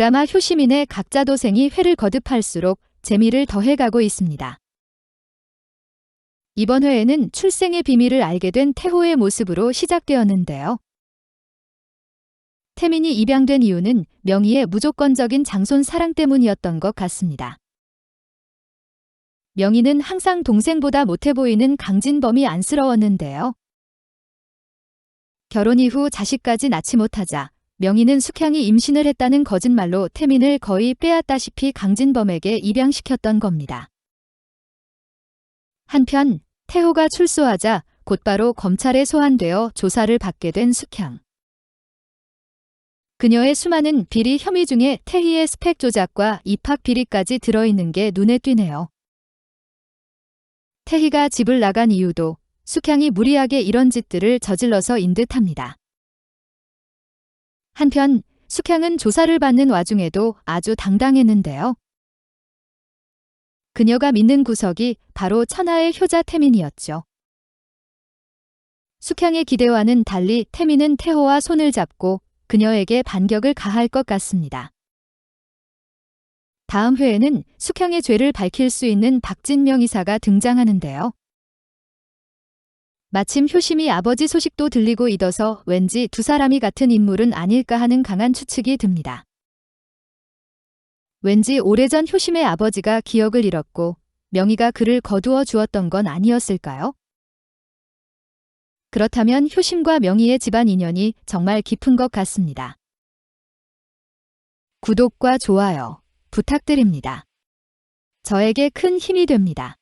드라마 효시민의 각자 도생이 회를 거듭할수록 재미를 더해가고 있습니다. 이번 회에는 출생의 비밀을 알게 된 태호의 모습으로 시작되었는데요. 태민이 입양된 이유는 명희의 무조건적인 장손 사랑 때문이었던 것 같습니다. 명희는 항상 동생보다 못해 보이는 강진범이 안쓰러웠는데요. 결혼 이후 자식까지 낳지 못하자 명희는 숙향이 임신을 했다는 거짓말로 태민을 거의 빼앗다시피 강진범에게 입양시켰던 겁니다. 한편 태호가 출소하자 곧바로 검찰에 소환되어 조사를 받게 된 숙향. 그녀의 수많은 비리 혐의 중에 태희의 스펙 조작과 입학 비리까지 들어있는 게 눈에 띄네요. 태희가 집을 나간 이유도 숙향이 무리하게 이런 짓들을 저질러서인 듯합니다. 한편 숙향은 조사를 받는 와중에도 아주 당당했는데요. 그녀가 믿는 구석이 바로 천하의 효자 태민이었죠. 숙향의 기대와는 달리 태민은 태호와 손을 잡고 그녀에게 반격을 가할 것 같습니다. 다음 회에는 숙향의 죄를 밝힐 수 있는 박진명 이사가 등장하는데요. 마침 효심이 아버지 소식도 들리고 있어서 왠지 두 사람이 같은 인물은 아닐까 하는 강한 추측이 듭니다. 왠지 오래전 효심의 아버지가 기억을 잃었고 명희가 그를 거두어 주었던 건 아니었을까요? 그렇다면 효심과 명희의 집안 인연이 정말 깊은 것 같습니다. 구독과 좋아요 부탁드립니다. 저에게 큰 힘이 됩니다.